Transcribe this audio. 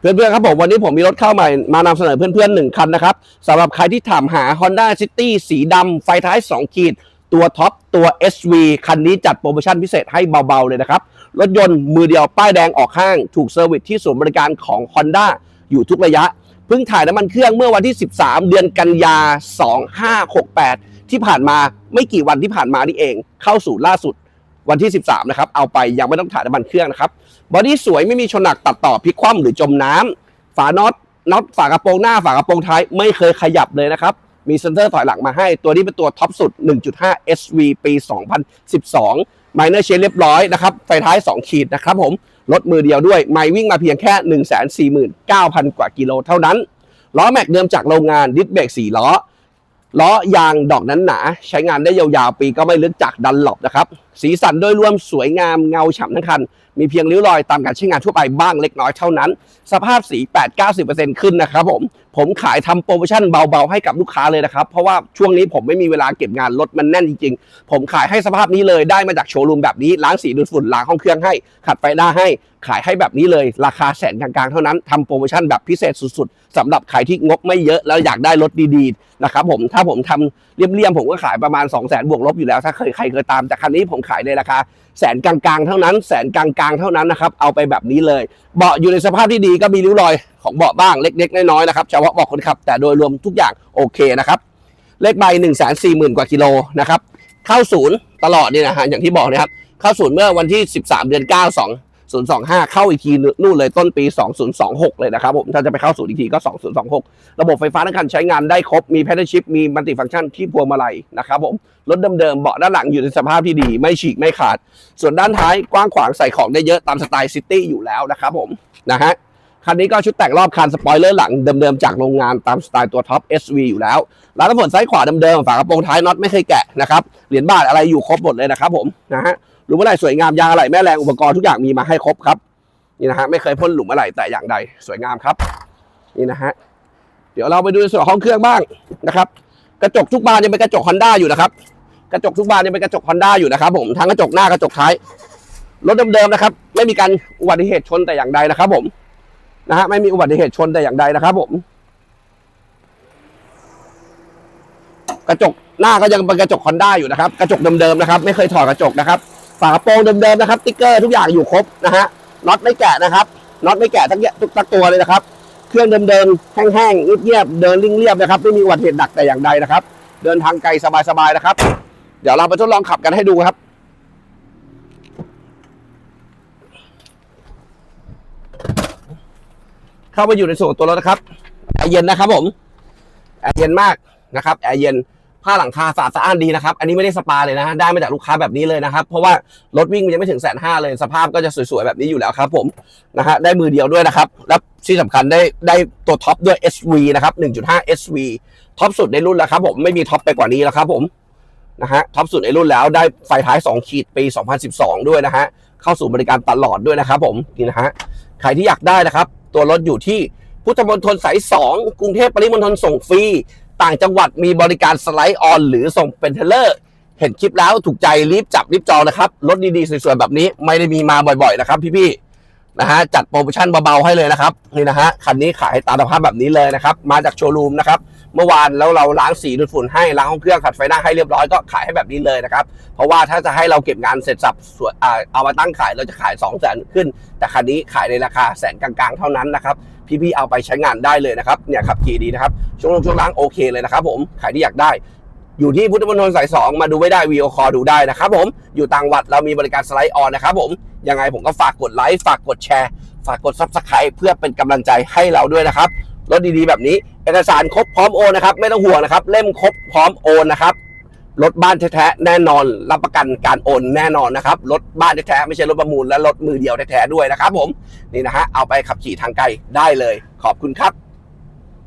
เพื่อนๆครับผมวันนี้ผมมีรถเข้าใหม่มานำเสนอเพื่อนๆหนึ่งคันนะครับสำหรับใครที่ถามหา Honda City สีดำไฟท้าย 2 ขีด ตัวท็อปตัว SV คันนี้จัดโปรโมชั่นพิเศษให้เบาๆเลยนะครับ รถยนต์มือเดียวป้ายแดงออกห้าง ถูกเซอร์วิสที่ศูนย์บริการของ Honda อยู่ทุกระยะ เพิ่งถ่ายน้ำมันเครื่องเมื่อวันที่ 13 เดือนกันยา 2568 ที่ผ่านมาไม่กี่วันที่ผ่านมานี่เอง เข้าสู่ล่าสุด วันที่ 13 นะครับ เอาไปยังไม่ต้องถ่ายน้ำมันเครื่องนะครับ บอดี้สวยไม่มีชนหนักตัดต่อพลิกคว่ำหรือจมน้ำฝาน็อตน็อตฝากระโปรงหน้าฝากระโปรงท้ายไม่เคยขยับเลยนะครับ มีเซนเซอร์ถอยหลังมาให้ ตัวนี้เป็นตัวท็อปสุด 1.5 SV ปี 2012ไมเนอร์เชนเรียบร้อยนะครับ ไฟท้าย 2 ขีดนะครับผม รถมือเดียวด้วย ไม่วิ่งมาเพียงแค่ 149,000 กว่ากิโลเท่านั้น ล้อแม็กเดิมจากโรงงานดิสเบรก4ล้อ ล้อยางดอกนั้นหนา ใช้งานได้ยาวๆ ปีก็ไม่ลึกจากดันหลบนะครับ สีสันโดยรวมสวยงามเงาฉ่ำทั้งคัน มีเพียงริ้วรอยตามการใช้งานทั่วไปบ้างเล็กน้อยเท่านั้น สภาพสี 8-90%ขึ้นนะครับผม ผมขายทำโปรโมชั่นเบาๆให้กับลูกค้าเลยนะครับ เพราะว่าช่วงนี้ผมไม่มีเวลาเก็บงานรถมันแน่นจริงๆ ผมขายให้สภาพนี้เลยได้มาจากโชว์รูมแบบนี้ล้างสีดูดฝุ่นล้างห้องเครื่องให้ ขัดไฟหน้าให้ขายให้แบบนี้เลย ราคาแสนกลางๆ เท่านั้นทำโปรโมชั่นแบบพิเศษสุดๆสำหรับใครที่งบไม่เยอะแล้วอยากได้รถดีๆนะครับผมถ้าผมทำเลี่ยมๆผมก็ขายประมาณ 2 0 0 0 0 0บวกลบอยู่แล้วถ้าเคยใครเคยตามแต่คันนี้ผมขายในราคาแสนกลางๆเท่านั้น แสนกลางๆเท่านั้นนะครับ เอาไปแบบนี้เลย เบาะอยู่ในสภาพที่ดีก็มีริ้วรอยของเบาะบ้างเล็ก ๆ น้อยๆนะครับเฉพาะเบาะคนขับ แต่โดยรวมทุกอย่างโอเคนะครับ เลขใบ1นึ่งแสนสี่หมื่นกว่ากิโลนะครับ เข้าศูนย์ตลอดนี่นะฮะอย่างที่บอกนะครับ เข้าศูนย์เมื่อวันที่ 13 เดือน 9 2 025 เข้าอีกทีนู่นเลยต้นปี 2026 เลยนะครับผมถ้าจะไปเข้าศูนย์อีกทีก็ 2026 ระบบไฟฟ้าทั้งคันใช้งานได้ครบมีแพทเทิร์นชิพมีมัลติฟังก์ชันที่พวงมาลัยนะครับผมรถเดิมๆเบาะด้านหลังอยู่ในสภาพที่ดี ไม่ฉีกไม่ขาด ส่วนด้านท้ายกว้างขวางใส่ของได้เยอะตามสไตล์ซิตี้อยู่แล้วนะครับผมนะฮะคันนี้ก็ชุดแต่งรอบคันสปอยเลอร์หลังเดิมๆจากโรงงานตามสไตล์ตัวท็อป SV อยู่แล้วร้านน้ำฝนซ้ายขวาเดิมๆฝากระโปรงท้ายน็อตไม่เคยแกะนะครับเหรียญบาทอะไรอยู่ครบหมดเลยนะครับผมนะฮะ หลุมอะไรสวยงามยางอะไรแม่แรงอุปกรณ์ทุกอย่างมีมาให้ครบครับนี่นะฮะไม่เคยพ่นหลุมอะไรแต่อย่างใดสวยงามครับนี่นะฮะเดี๋ยวเราไปดูในส่วนของห้องเครื่องบ้างนะครับ กระจกทุกบานยังเป็นกระจกฮอนด้าอยู่นะครับกระจกทุกบานยังเป็นกระจกฮอนด้าอยู่นะครับ ผมทั้งกระจกหน้ากระจกท้ายรถเดิมๆนะครับ ไม่มีการอุบัติเหตุชนแต่อย่างใดนะครับ ผมนะฮะไม่มีอุบัติเหตุชนแต่อย่างใดนะครับ ผม กระจกหน้าก็ยังเป็นกระจกฮอนด้าอยู่นะครับ กระจกเดิมๆนะครับ ไม่เคยถอดกระจกนะครับ ฝากระโปรงเดิมๆนะครับติ๊กเกอร์ทุกอย่างอยู่ครบนะฮะน็อตไม่แกะนะครับน็อตไม่แกะทั้งเยทุกตักตัวเลยนะครับเครื่องเดิมๆแห้งๆเงียบๆเดินริ่งเรียบนะครับไม่มีอุบัตเหตุหนักแต่อย่างใดนะครับ เดินทางไกลสบายๆนะครับ เดี๋ยวเราไปทดลองขับกันให้ดูครับเข้าไปอยู่ในส่วนของตัวรถนะครับแอร์เย็นนะครับผมแอร์เย็นมากนะครับแอร์เย็น ผ้าหลังคาสะอาดสะอ้านดีนะครับ อันนี้ไม่ได้สปาเลยนะฮะได้มาจากลูกค้าแบบนี้เลยนะครับ เพราะว่ารถวิ่งมันยังไม่ถึงแสนห้าเลยสภาพก็จะสวยๆแบบนี้อยู่แล้วครับผมนะฮะได้มือเดียวด้วยนะครับ และที่สำคัญได้ได้ตัวท็อปด้วย SV นะครับ 1.5 SV ท็อปสุดในรุ่นแล้วครับผมไม่มีท็อปไปกว่านี้แล้วครับผมนะฮะท็อปสุดในรุ่นแล้วได้ไฟท้าย 2 ขีดปี 2012 ด้วยนะฮะเข้าสู่บริการตลอดด้วยนะครับผมนี่นะฮะใครที่อยากได้นะครับ ตัวรถอยู่ที่พุทธมณฑลสาย 2 กรุงเทพปริมณฑลส่งฟรี ต่างจังหวัดมีบริการสไลด์ออน หรือส่งเป็นเทเลอร์ เห็นคลิปแล้วถูกใจรีบจับรีบจองนะครับรถดีๆสวยๆแบบนี้ไม่ได้มีมาบ่อยๆนะครับพี่ๆ นะฮะจัดโปรโมชั่นเบาๆให้เลยนะครับนี่นะฮะคันนี้ขายตามสภาพแบบนี้เลยนะครับมาจากโชว์รูมนะครับเมื่อวานแล้วเราล้างสีดูดฝุ่นให้ล้างห้องเครื่องขัดไฟหน้าให้เรียบร้อยก็ขายให้แบบนี้เลยนะครับเพราะว่าถ้าจะให้เราเก็บงานเสร็จสับส่วนอ่าเอามาตั้งขายเราจะขาย 2 0 0 0 0 0ขึ้น แต่คันนี้ขายในราคาแสนกลางๆเท่านั้นนะครับพี่ๆเอาไปใช้งานได้เลยนะครับเนี่ยขับขี่ดีนะครับช่วงลงช่วงล้างโอเคเลยนะครับผมใครที่อยากได้ อยู่ที่พุทธมณฑลสาย2มาดูไม่ได้วีโอคอดูได้นะครับผมอยู่ต่างวัดเรามีบริการสไลด์ออนนะครับผมยังไงผมก็ฝากกดไลค์ฝากกดแชร์ ฝากกดซับสไคร b ์เพื่อเป็นกำลังใจให้เราด้วยนะครับรถดีๆแบบนี้ เอกสารครบพร้อมโอนนะครับ ไม่ต้องห่วงนะครับ เล่มครบพร้อมโอนนะครับรถบ้านแท้ๆแน่นอน รับประกันการโอนแน่นอนนะครับรถบ้านแท้ๆไม่ใช่รถประมูลและรถมือเดียวแท้ๆด้วยนะครับ ผมนี่นะฮะเอาไปขับขี่ทางไกลได้เลย ขอบคุณครับ